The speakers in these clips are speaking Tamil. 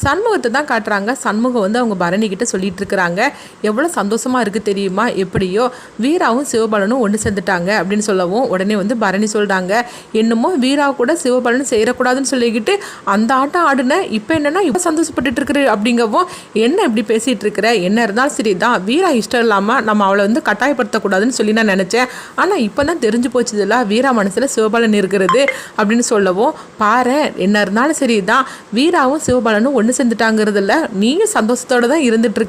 சண்முகத்தை தான் காட்டுறாங்க. சண்முகம் வந்து அவங்க பரணி கிட்ட சொல்லிட்டு இருக்கிறாங்க எவ்வளோ சந்தோஷமாக இருக்குது தெரியுமா? எப்படியோ வீராவும் சிவபாலனும் ஒன்று சேர்ந்துட்டாங்க அப்படின்னு சொல்லவும் உடனே வந்து பரணி சொல்கிறாங்க என்னமோ வீரா கூட சிவபாலனும் செய்யக்கூடாதுன்னு சொல்லிக்கிட்டு அந்த ஆட்டம் ஆடுன. இப்போ என்னென்னா இப்போ சந்தோஷப்பட்டுட்டு இருக்கிற அப்படிங்கவும் என்ன இப்படி பேசிகிட்டு இருக்கிற என்ன இருந்தாலும் சரி தான் வீரா இஷ்டம் இல்லாமல் நம்ம அவளை வந்து கட்டாயப்படுத்தக்கூடாதுன்னு சொல்லி நான் நினச்சேன். ஆனால் இப்போ தான் தெரிஞ்சு போச்சதில்ல வீரா மனசில் சிவபாலன் இருக்கிறது அப்படின்னு சொல்லவும் பாரு என்ன இருந்தாலும் சரி தான் வீராவும் சிவபாலனும் ஒன்று சேர்ந்துட்டாங்கிறதுல நீயும் சந்தோஷத்தோடு தான் இருந்துட்டு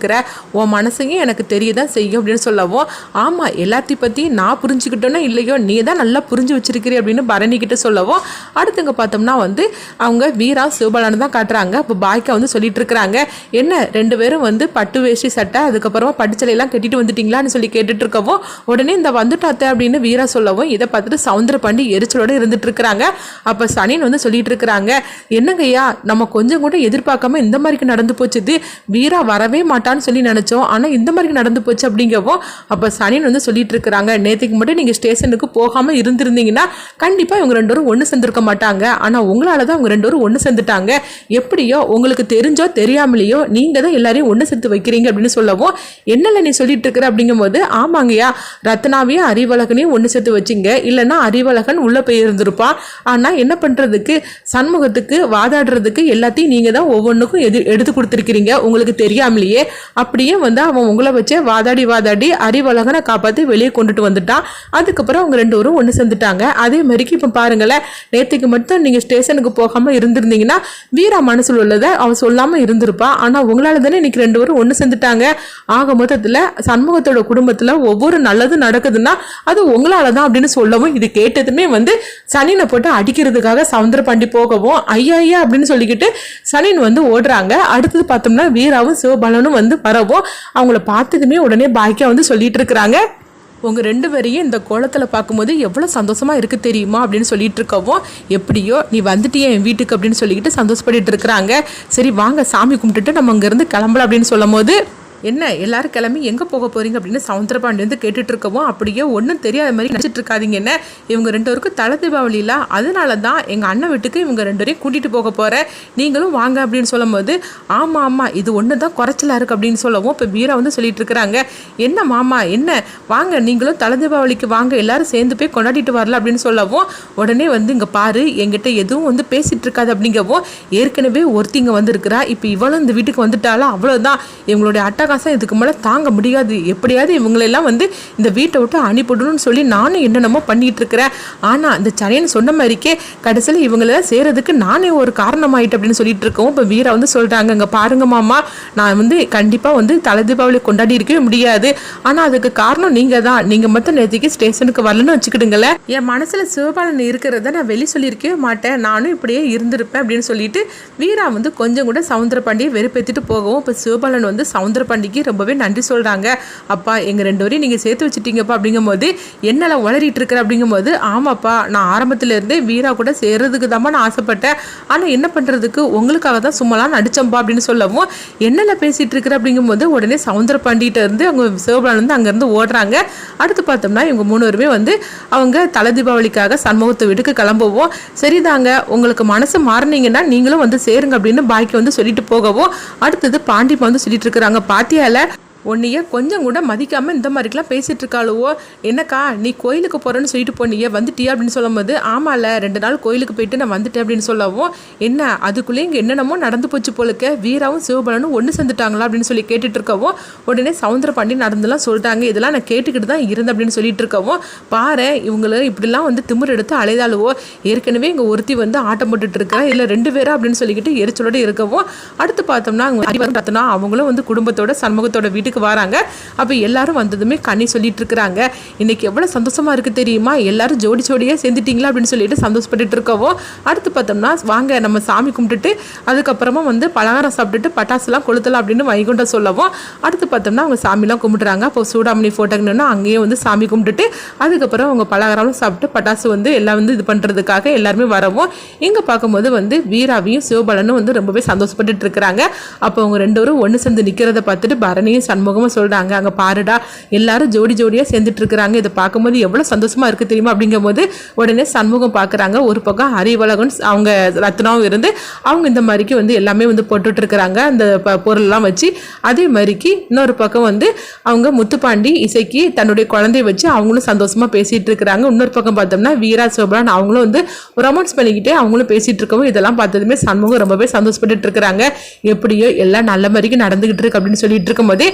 உன் மனசையும் எனக்கு தெரியதான் செய்யும் அப்படின்னு சொல்லவும் ஆமாம் எல்லாத்தையும் பற்றி நான் புரிஞ்சுக்கிட்டோன்னா இல்லையோ நீ தான் நல்லா புரிஞ்சு வச்சிருக்கிறீ அப்படின்னு பரணி கிட்ட சொல்லவும் அடுத்தவங்க பார்த்தோம்னா வந்து அவங்க வீரா சிவபாலனை தான் காட்டுறாங்க. இப்போ பாய்க்கா வந்து சொல்லிட்டு இருக்கிறாங்க என்ன ரெண்டு பேரும் வந்து பட்டு வேஷ்டி சட்டை அதுக்கப்புறமா பட்டுச்சலையெல்லாம் கட்டிட்டு வந்துட்டீங்களான்னு சொல்லி கேட்டுட்டு இருக்கவும் உடனே இந்த வந்துட்டாத்தே அப்படின்னு வீரா சொல்லவும் இதை பார்த்துட்டு சவுந்தர பாண்டி எரிச்சலோட இருந்துட்டு இருக்கிறாங்க அப்போ சனின் வந்து சொல்லிட்டு இருக்கிறாங்க என்னங்கய்யா நம்ம கொஞ்சம் கூட எதிர்பார்க்க எதிர்பார்க்காம இந்த மாதிரிக்கு நடந்து போச்சுது வீரா வரவே மாட்டான்னு சொல்லி நினச்சோம். ஆனால் இந்த மாதிரிக்கு நடந்து போச்சு அப்படிங்கவும் அப்போ சனின் வந்து சொல்லிட்டு இருக்கிறாங்க. நேற்றுக்கு மட்டும் நீங்கள் ஸ்டேஷனுக்கு போகாமல் இருந்திருந்தீங்கன்னா கண்டிப்பாக இவங்க ரெண்டு பேரும் ஒன்று சேர்ந்துருக்க மாட்டாங்க. ஆனால் உங்களால தான் அவங்க ரெண்டு பேரும் ஒன்று சேர்ந்துட்டாங்க. எப்படியோ உங்களுக்கு தெரிஞ்சோ தெரியாமலேயோ நீங்கள் தான் எல்லாரையும் ஒன்று சேர்த்து வைக்கிறீங்க அப்படின்னு சொல்லவும் என்னல நீ சொல்லிட்டு இருக்கிற அப்படிங்கும்போது ஆமாங்கய்யா ரத்னாவையும் அறிவழகனையும் ஒன்று சேர்த்து வச்சிங்க. இல்லைன்னா அறிவழகன் உள்ளே போய் இருந்திருப்பான் ஆனால் என்ன பண்ணுறதுக்கு சண்முகத்துக்கு வாதாடுறதுக்கு எல்லாத்தையும் நீங்கள் தான் ஒவ்வொன்றுக்கும் எது எடுத்து கொடுத்துருக்கிறீங்க? உங்களுக்கு தெரியாமலேயே அப்படியே வந்து அவன் உங்களை வச்சே வாதாடி வாதாடி அறிவழகனை காப்பாற்றி வெளியே கொண்டுட்டு வந்துட்டான். அதுக்கப்புறம் அவங்க ரெண்டு பேரும் ஒன்று சேர்ந்துட்டாங்க. அதே மாதிரிக்கு இப்போ பாருங்களேன் நேற்றுக்கு மட்டும் நீங்கள் ஸ்டேஷனுக்கு போகாமல் இருந்திருந்தீங்கன்னா வீரா மனசில் உள்ளதை அவன் சொல்லாமல் இருந்திருப்பான் ஆனால் உங்களால் தானே இன்னைக்கு ரெண்டு பேரும் ஒன்று சேர்ந்துட்டாங்க. ஆக மொத்தத்தில் சண்முகத்தோட குடும்பத்தில் ஒவ்வொரு நல்லது நடக்குதுன்னா அது உங்களால் தான் அப்படின்னு சொல்லவும் இது கேட்டதுமே வந்து சனினை போட்டு அடிக்கிறதுக்காக சவுந்தர பாண்டி போகவும் ஐயா ஐயா அப்படின்னு சொல்லிக்கிட்டு சனின் வந்து ஓடுறாங்க. அடுத்தது பார்த்தோம்னா வீராவும் சிவபாலனும் வந்து வரவும் அவங்கள பார்த்ததுமே உடனே பாக்கியா வந்து சொல்லிட்டு இருக்கிறாங்க. உங்கள் ரெண்டு பேரையும் இந்த கோலத்தில் பார்க்கும்போது எவ்வளோ சந்தோஷமாக இருக்குது தெரியுமா அப்படின்னு சொல்லிட்டு இருக்கவும் எப்படியோ நீ வந்துட்டியே என் வீட்டுக்கு அப்படின்னு சொல்லிக்கிட்டு சந்தோஷப்பட்டுட்டு இருக்கிறாங்க. சரி வாங்க சாமி கும்பிட்டுட்டு நம்ம இங்கேருந்து கிளம்பலாம் அப்படின்னு சொல்லும் போது என்ன எல்லாரும் கிளம்பி எங்கே போக போகிறீங்க அப்படின்னு சவுந்தரபாண்டி வந்து கேட்டுட்டு இருக்கவும் அப்படியே ஒன்றும் தெரியாத மாதிரி நினச்சிட்டு இருக்காதீங்க என்ன? இவங்க ரெண்டு பேருக்கும் தலை தீபாவளியில் அதனால தான் எங்கள் அண்ணன் வீட்டுக்கு இவங்க ரெண்டு பேரையும் கூட்டிகிட்டு போக போகிறேன் நீங்களும் வாங்க அப்படின்னு சொல்லும்போது ஆமாம் ஆமாம் இது ஒன்று தான் குறைச்சலாக இருக்குது அப்படின்னு சொல்லவும் இப்போ வீரா வந்து சொல்லிட்டு இருக்கிறாங்க என்ன மாமா என்ன? வாங்க நீங்களும் தலை தீபாவளிக்கு வாங்க எல்லாரும் சேர்ந்து போய் கொண்டாடிட்டு வரல அப்படின்னு சொல்லவும் உடனே வந்து இங்கே பாரு என்கிட்ட எதுவும் வந்து பேசிகிட்டு இருக்காது அப்படிங்கவும் ஏற்கனவே ஒருத்திங்க வந்திருக்கிறா இப்போ இவளும் இந்த வீட்டுக்கு வந்துட்டாலும் அவ்வளோதான் இவங்களுடைய அட்டகாசம் இதுக்கு மேலே தாங்க முடியாது. எப்படியாவது இவங்களெல்லாம் வந்து இந்த வீட்டை விட்டு அனுப்பிடணும்னு சொல்லி நானும் என்னென்னமோ பண்ணிகிட்டு இருக்கிறேன். ஆனால் இந்த சனியன் சொன்ன மாதிரிக்கே கடைசியில் இவங்களெல்லாம் சேரதுக்கு நானே ஒரு காரணமாயிட்டு அப்படின்னு சொல்லிட்டு இருக்கோம் இப்போ வீரா வந்து சொல்கிறாங்க இங்கே பாருங்க மாமா நான் வந்து கண்டிப்பாக வந்து தலை தீபாவளி கொண்டாடி இருக்கவே முடியாது. ஆனால் அதுக்கு காரணம் நீங்கள் தான். நீங்கள் மட்டும் நேற்றுக்கு ஸ்டேஷனுக்கு வரலன்னு வச்சுக்கிடுங்களேன். என் மனசில் சிவபாலன் இருக்கிறத நான் வெளி சொல்லியிருக்கவே மாட்டேன். நானும் இப்படியே இருந்திருப்பேன் அப்படின்னு சொல்லிட்டு வீரா வந்து கொஞ்சம் கூட சவுந்தர பாண்டியை வெறுப்பேற்றிட்டு போகவும் இப்போ சிவபாலன் வந்து சவுந்தர பாண்டிக்கு ரொம்பவே நன்றி சொல்கிறாங்க அப்பா எங்கள் ரெண்டு வரையும் நீங்கள் சேர்த்து வச்சுட்டீங்கப்பா அப்படிங்கும்போது என்னால் உளறிட்டு இருக்கிற அப்படிங்கும்போது ஆமாப்பா நான் ஆரம்பத்துல இருந்தே வீரா கூட சேர்றதுக்கு தான் நான் ஆசைப்பட்டேன். ஆனால் என்ன பண்ணுறதுக்கு உங்களுக்காக தான் சும்மாலாம் நடித்தோம்ப்பா அப்படின்னு சொல்லவும் என்னெல்லாம் பேசிகிட்டு இருக்கிற அப்படிங்கும்போது உடனே சவுந்தர பாண்டிகிட்ட இருந்து அவங்க சிவபாலன் வந்து அங்கேருந்து ஓடுறாங்க. அடுத்து பார்த்தோம்னா இவங்க மூணுவருமே வந்து அவங்க தலை தீபாவளிக்காக சண்முகத்தை வீட்டுக்கு கிளம்புவோம். சரிதாங்க உங்களுக்கு மனசு மாறினீங்கன்னா நீங்களும் வந்து சேருங்க அப்படின்னு பாய்க்கு வந்து சொல்லிட்டு போகவும் அடுத்தது பாண்டிப்பா வந்து சொல்லிட்டு இருக்கிறாங்க. பாத்தியால உன்னைய கொஞ்சம் கூட மதிக்காமல் இந்த மாதிரிக்கெலாம் பேசிகிட்டு இருக்காளுவோ என்னக்கா நீ கோயிலுக்கு போகிறேன்னு சொல்லிட்டு போனியே வந்துட்டியா அப்படின்னு சொல்லும்போது ஆமால ரெண்டு நாள் கோயிலுக்கு போயிட்டு நான் வந்துட்டேன் அப்படின்னு சொல்லவும் என்ன அதுக்குள்ளேயே இங்கே என்னென்னமோ நடந்து போச்சு போலுக்க வீராவும் சிவபலனும் ஒன்று சேர்ந்துட்டாங்களா அப்படின்னு சொல்லி கேட்டுட்டு இருக்கவும் உடனே சவுந்தர பாண்டி நடந்துலாம் சொல்லிட்டாங்க இதெல்லாம் நான் கேட்டுக்கிட்டு தான் இருந்தேன் அப்படின்னு சொல்லிட்டு இருக்கவும் பாரு இவங்களை இப்படிலாம் வந்து திமிர் எடுத்து அலைதாளுவோ? ஏற்கனவே இங்கே ஒருத்தி வந்து ஆட்டம் போட்டுட்டு இருக்கா இல்லை ரெண்டு பேரா அப்படின்னு சொல்லிக்கிட்டு எரிச்சலோட இருக்கவும் அடுத்து பார்த்தோம்னா அவங்க அறிவரும் பார்த்தோம்னா அவங்களும் வந்து குடும்பத்தோட சண்முகத்தோட வீட்டுக்கு வராங்க. அப்போ எல்லாரும் வந்ததுமே கண்ணி சொல்லிட்டு இருக்கிறாங்க. இன்னைக்கு எவ்வளோ சந்தோஷமா இருக்கு தெரியுமா? எல்லாரும் ஜோடி ஜோடியாக சேர்ந்துட்டீங்களா அப்படின்னு சொல்லிட்டு சந்தோஷப்பட்டுட்டு இருக்கவோ அடுத்து பார்த்தோம்னா வாங்க நம்ம சாமி கும்பிட்டுட்டு அதுக்கப்புறமா வந்து பலகாரம் சாப்பிட்டுட்டு பட்டாசுலாம் கொளுத்தலாம் அப்படின்னு வைகுண்டம் சொல்லவும் அடுத்து பார்த்தோம்னா அவங்க சாமிலாம் கும்பிட்றாங்க. அப்போ சூடாமணி ஃபோட்டோங்கன்னு அங்கேயே வந்து சாமி கும்பிட்டுட்டு அதுக்கப்புறம் அவங்க பலகாரம்லாம் சாப்பிட்டு பட்டாசு வந்து எல்லாம் வந்து இது பண்ணுறதுக்காக எல்லாருமே வரவும் இங்கே பார்க்கும்போது வந்து வீராவையும் சிவபலனும் வந்து ரொம்பவே சந்தோஷப்பட்டுட்டு இருக்கிறாங்க. அப்போ அவங்க ரெண்டு பேரும் ஒன்று சேர்ந்து நிற்கிறத பார்த்துட்டு பரணியும் சண்முகம் சண்முகமும் சொல்கிறாங்க அங்கே பாருடா எல்லாரும் ஜோடி ஜோடியாக சேர்ந்துட்டுருக்குறாங்க இதை பார்க்கும்போது எவ்வளோ சந்தோஷமாக இருக்குது தெரியுமா? அப்படிங்கும்போது உடனே சண்முகம் பார்க்குறாங்க. ஒரு பக்கம் அறிவழகன் அவங்க ரத்னாவும் இருந்து அவங்க இந்த மாதிரிக்கு வந்து எல்லாமே வந்து போட்டுட்ருக்குறாங்க அந்த ப- பொருள்லாம் வச்சு. அதே மாதிரிக்கு இன்னொரு பக்கம் வந்து அவங்க முத்துப்பாண்டி இசைக்கு தன்னுடைய குழந்தைய வச்சு அவங்களும் சந்தோஷமாக பேசிகிட்டு இருக்கிறாங்க. இன்னொரு பக்கம் பார்த்தோம்னா வீரா சோபரான் அவங்களும் வந்து ரொமான்ஸ் பண்ணிக்கிட்டு அவங்களும் பேசிகிட்டு இருக்கவும் இதெல்லாம் பார்த்ததுமே சண்முகம் ரொம்பவே சந்தோஷப்பட்டு இருக்கிறாங்க. எப்படியோ எல்லாம் நல்ல மாதிரிக்கு நடந்துகிட்டு இருக்கு அப்படின்னு சொல்லிட்டு இருக்கும்போதே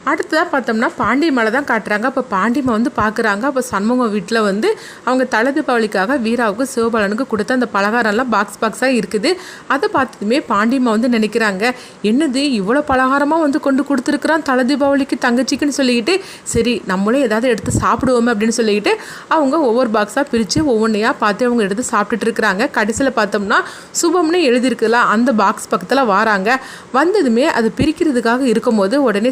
அடுத்ததாக பார்த்தோம்னா பாண்டி மலை தான் காட்டுறாங்க. அப்போ பாண்டிமா வந்து பார்க்குறாங்க அப்போ சண்முகம் வீட்டில் வந்து அவங்க தலை தீபாவளிக்காக வீராவுக்கு சிவபாலனுக்கு கொடுத்த அந்த பலகாரம்லாம் பாக்ஸ் பாக்ஸாக இருக்குது. அதை பார்த்ததுமே பாண்டியம்மா வந்து நினைக்கிறாங்க. என்னது இவ்வளோ பலகாரமாக வந்து கொண்டு கொடுத்துருக்குறான் தலை தீபாவளிக்கு தங்கச்சிக்குன்னு சொல்லிக்கிட்டு சரி நம்மளே ஏதாவது எடுத்து சாப்பிடுவோமே அப்படின்னு சொல்லிக்கிட்டு அவங்க ஒவ்வொரு பாக்ஸாக பிரித்து ஒவ்வொன்றையாக பார்த்து அவங்க எடுத்து சாப்பிட்டுட்டு இருக்கிறாங்க. கடைசியில் பார்த்தோம்னா சுபம்னு எழுதியிருக்குல்ல அந்த பாக்ஸ் பக்கத்தில் வாராங்க. வந்ததுமே அது பிரிக்கிறதுக்காக இருக்கும்போது உடனே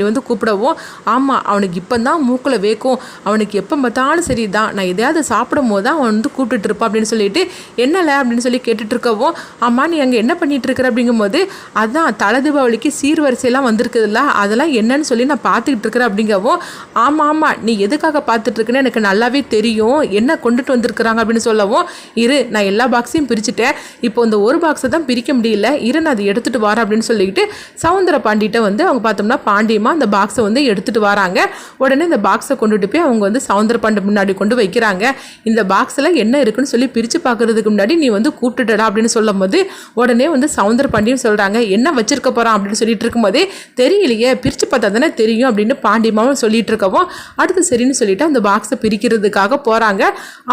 சவுந்தரபாண்டி வந்து கூப்பிடவும் ஆமாம் அவனுக்கு இப்போ தான் மூக்கில் வேக்கும். அவனுக்கு எப்போ பார்த்தாலும் சரி தான் நான் எதையாவது சாப்பிடும் போது தான் அவன் வந்து கூப்பிட்டுட்டு இருப்பான் அப்படின்னு சொல்லிட்டு என்னலை அப்படின்னு சொல்லி கேட்டுட்டு இருக்கவும் ஆமாம் நீ அங்கே என்ன பண்ணிட்டு இருக்கிற அப்படிங்கும்போது அதான் தலை தீபாவளிக்கு சீர்வரிசையெல்லாம் வந்திருக்குதுல்ல அதெல்லாம் என்னன்னு சொல்லி நான் பார்த்துக்கிட்டு இருக்கிறேன் அப்படிங்கவும் ஆமாம் ஆமாம் நீ எதுக்காக பார்த்துட்டு இருக்குன்னு எனக்கு நல்லாவே தெரியும். என்ன கொண்டுட்டு வந்திருக்கிறாங்க அப்படின்னு சொல்லவும் இரு நான் எல்லா பாக்ஸையும் பிரிச்சுட்டேன். இப்போ இந்த ஒரு பாக்ஸை தான் பிரிக்க முடியல. இரு நான் அதை எடுத்துகிட்டு வரேன் அப்படின்னு சொல்லிக்கிட்டு சவுந்தர பாண்டிகிட்ட வந்து அவங்க பார்த்தோம்னா பாண்டியமா அந்த பாக்ஸை வந்து எடுத்துட்டு வராங்க. உடனே இந்த பாக்ஸை கொண்டுட்டு போய் அவங்க வந்து சவுந்தர பாண்டி முன்னாடி கொண்டு வைக்கிறாங்க. இந்த பாக்ஸில் என்ன இருக்குன்னு சொல்லி பிரித்து பார்க்கறதுக்கு முன்னாடி நீ வந்து கூப்பிட்டுடா அப்படின்னு சொல்லும் போது உடனே வந்து சவுந்தர பாண்டியும் சொல்கிறாங்க என்ன வச்சிருக்க போகிறான் அப்படின்னு சொல்லிட்டு இருக்கும்போதே தெரியலையே பிரித்து பார்த்தா தானே தெரியும் அப்படின்னு பாண்டியமாவும் சொல்லிட்டு இருக்கவும் அடுத்து சரின்னு சொல்லிட்டு அந்த பாக்ஸை பிரிக்கிறதுக்காக போகிறாங்க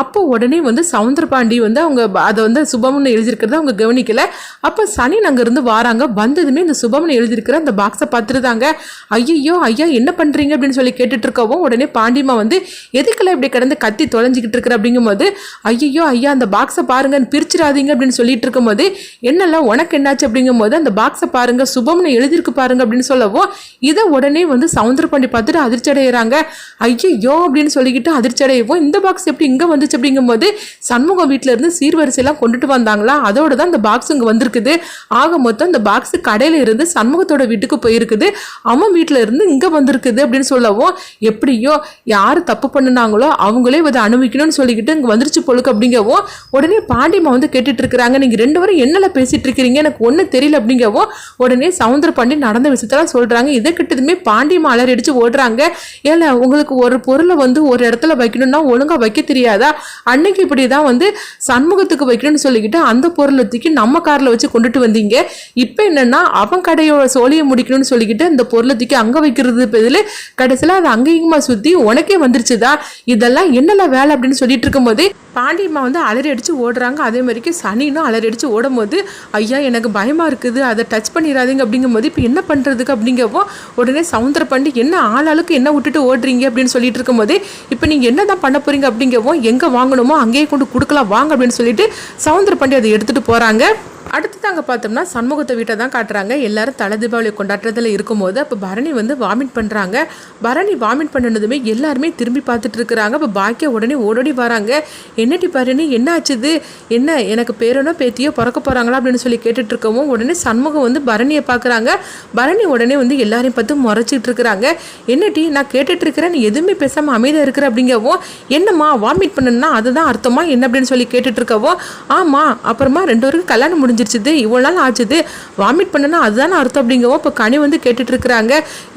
அப்போ உடனே வந்து சவுந்தர பாண்டி வந்து அவங்க அதை வந்து சுபம்னு எழுதியிருக்கிறத அவங்க கவனிக்கல. அப்போ சனி அங்கேருந்து வாராங்க. வந்ததுமே இந்த சுபம்னு எழுதியிருக்கிற அந்த பாக்ஸை பார்த்துருந்தாங்க ஐயோ ஐயா என்ன பண்ணுறீங்க அப்படின்னு சொல்லி கேட்டுட்டு இருக்கவும் உடனே பாண்டிமா வந்து எதுக்கெல்லாம் இப்படி கிடந்து கத்தி தொலைஞ்சிக்கிட்டு இருக்கிற? அப்படிங்கும்போது ஐயோ ஐயா அந்த பாக்ஸை பாருங்கன்னு பிரிச்சிடாதீங்க அப்படின்னு சொல்லிட்டு இருக்கும்போது என்னெல்லாம் உனக்கு என்னாச்சு? அப்படிங்கும்போது அந்த பாக்ஸை பாருங்க சுபம்னு எழுதியிருக்கு பாருங்க அப்படின்னு சொல்லவும் இதை உடனே வந்து சவுந்தர பாண்டி பார்த்துட்டு அதிர்ச்சி அடைகிறாங்க ஐயோ அப்படின்னு சொல்லிக்கிட்டு அதிர்ச்சி அடையவும் இந்த பாக்ஸ் எப்படி இங்கே வந்துச்சு? அப்படிங்கும்போது சண்முகம் வீட்டில இருந்து சீர்வரிசையெல்லாம் கொண்டுட்டு வந்தாங்களா? அதோட தான் இந்த பாக்ஸ் இங்கே வந்திருக்குது. ஆக மொத்தம் அந்த பாக்ஸ் கடையில் இருந்து சண்முகத்தோட வீட்டுக்கு போயிருக்குது. அவன் வீட்டில் இருந்து இங்கே வந்திருக்குது அப்படின்னு சொல்லவும் எப்படியோ யார் தப்பு பண்ணுனாங்களோ அவங்களே இதை அனுபவிக்கணும்னு சொல்லிக்கிட்டு இங்கே வந்துருச்சு பொழுக்கு அப்படிங்கவும் உடனே பாண்டியம்மா வந்து கேட்டுட்டு இருக்கிறாங்க. நீங்கள் ரெண்டு பேரும் என்னெல்லாம் பேசிகிட்டு இருக்கிறீங்க? எனக்கு ஒன்றும் தெரியல அப்படிங்கவும் உடனே சவுந்தர பாண்டி நடந்த விஷயத்தெல்லாம் சொல்கிறாங்க இதை கிட்டதுமே பாண்டியம்மா அலறி அடித்து ஓடுறாங்க. ஏன்னா உங்களுக்கு ஒரு பொருளை வந்து ஒரு இடத்துல வைக்கணும்னா ஒழுங்காக வைக்க தெரியாதா? அன்னைக்கு இப்படி தான் வந்து சண்முகத்துக்கு வைக்கணும்னு சொல்லிக்கிட்டு அந்த பொருளை தூக்கி நம்ம காரில் வச்சு கொண்டுட்டு வந்தீங்க. இப்போ என்னென்னா அவன் கடையோட சோழியை முடிக்கணும்னு சொல்லிக்கிட்டு அந்த பொருளை தூக்கி அங்கே வைக்கிறது பதில் கடைசியில் அது அங்கேயுமா சுற்றி உனக்கே வந்துருச்சுதா? இதெல்லாம் என்னெல்லாம் வேலை அப்படின்னு சொல்லிட்டு இருக்கும்போது பாண்டியம்மா வந்து அலறி அடித்து ஓடுறாங்க. அதே மாதிரிக்கு சனினும் அலறி ஓடும் ஓடும்போது ஐயா எனக்கு பயமாக இருக்குது. அதை டச் பண்ணிடாதீங்க. அப்படிங்கும்போது இப்போ என்ன பண்ணுறதுக்கு அப்படிங்கப்போ உடனே சவுந்தர பாண்டி என்ன ஆளாளுக்கு என்ன விட்டுட்டு ஓடுறீங்க? அப்படின்னு சொல்லிட்டு இருக்கும்போது இப்போ நீங்கள் என்ன தான் பண்ண போகிறீங்க அப்படிங்கப்போ எங்கே வாங்கணுமோ அங்கேயே கொண்டு கொடுக்கலாம். வாங்க. அப்படின்னு சொல்லிட்டு சவுந்தர பாண்டி அதை எடுத்துகிட்டு போகிறாங்க அடுத்து அங்கே பார்த்தோம்னா சண்முகத்தை வீட்டை தான் காட்டுறாங்க. எல்லாரும் தலை தீபாவளி கொண்டாட்டத்தில் இருக்கும்போது அப்போ பரணி வந்து வாமிட் பண்ணுறாங்க பரணி வாமிட் பண்ணினதுமே எல்லாருமே திரும்பி பார்த்துட்டு இருக்கிறாங்க. அப்போ பாக்கியா உடனே ஓடோடி வராங்க. என்னடி பரணி என்ன ஆச்சுது? என்ன எனக்கு பேரனோ பேத்தியோ பிறக்க போகிறாங்களா அப்படின்னு சொல்லி கேட்டுட்டு இருக்கவும் உடனே சண்முகம் வந்து பரணியை பார்க்குறாங்க. பரணி உடனே வந்து எல்லாரையும் பார்த்து முறைச்சிட்டு இருக்கிறாங்க. என்னடி நான் கேட்டுட்டு இருக்கிறேன். நீ எதுவுமே பேசாமல் அமைதியாக இருக்கிற? அப்படிங்கவும் என்னம்மா வாமிட் பண்ணுன்னா அதுதான் அர்த்தமா? என்ன? அப்படின்னு சொல்லி கேட்டுட்டு இருக்கவோ ஆமாம் அப்புறமா ரெண்டு பேருக்கு கல்யாணம் முடிஞ்சு முடிஞ்சிருச்சுது இவ்வளோ நாள் ஆச்சுது வாமிட் பண்ணனா அதுதானே அர்த்தம் அப்படிங்கவும் இப்போ கனி வந்து கேட்டுட்டு இருக்கிறாங்க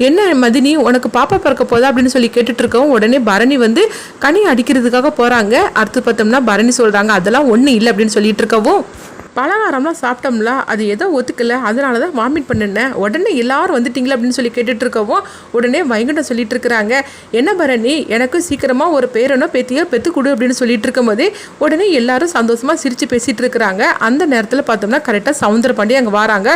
என்ன மதினி உனக்கு பாப்பா பிறக்க போதா அப்படின்னு சொல்லி கேட்டுட்டு இருக்கவும் உடனே பரணி வந்து கனி அடிக்கிறதுக்காக போகிறாங்க அடுத்து பார்த்தோம்னா பரணி சொல்கிறாங்க அதெல்லாம் ஒன்றும் இல்லை அப்படின்னு சொல்லிட்டு இருக்கவும் பலகாரம்லாம் சாப்பிட்டோம்ல அது ஏதோ ஒத்துக்கல. அதனால தான் வாமிட் பண்ணினேன் உடனே எல்லாரும் வந்துட்டீங்களா அப்படின்னு சொல்லி கேட்டுட்ருக்கவும் உடனே வைகுண்டம் சொல்லிட்டு இருக்கிறாங்க என்ன பரணி எனக்கு சீக்கிரமாக ஒரு பேரனோ பேத்தியோ பெற்று கொடு அப்படின்னு சொல்லிட்டு இருக்கும்போது உடனே எல்லாரும் சந்தோஷமாக சிரித்து பேசிகிட்டு இருக்கிறாங்க அந்த நேரத்தில் பார்த்தோம்னா கரெக்டாக சவுந்தர பாண்டி அங்கே வராங்க.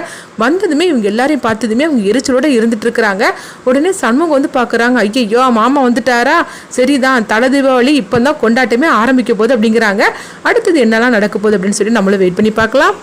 வந்ததுமே இவங்க எல்லாரையும் பார்த்ததுமே அவங்க எரிச்சலோட இருந்துட்டு இருக்கிறாங்க உடனே சண்முகம் வந்து பார்க்குறாங்க ஐயோ மாமா வந்துட்டாரா? சரிதான் தலை தீபாவளி இப்போ தான் கொண்டாட்டமே ஆரம்பிக்க போகுது அப்படிங்கிறாங்க. அடுத்தது என்னெல்லாம் நடக்க போகுது அப்படின்னு சொல்லி நம்மளும் வெயிட் பண்ணி পাকলাম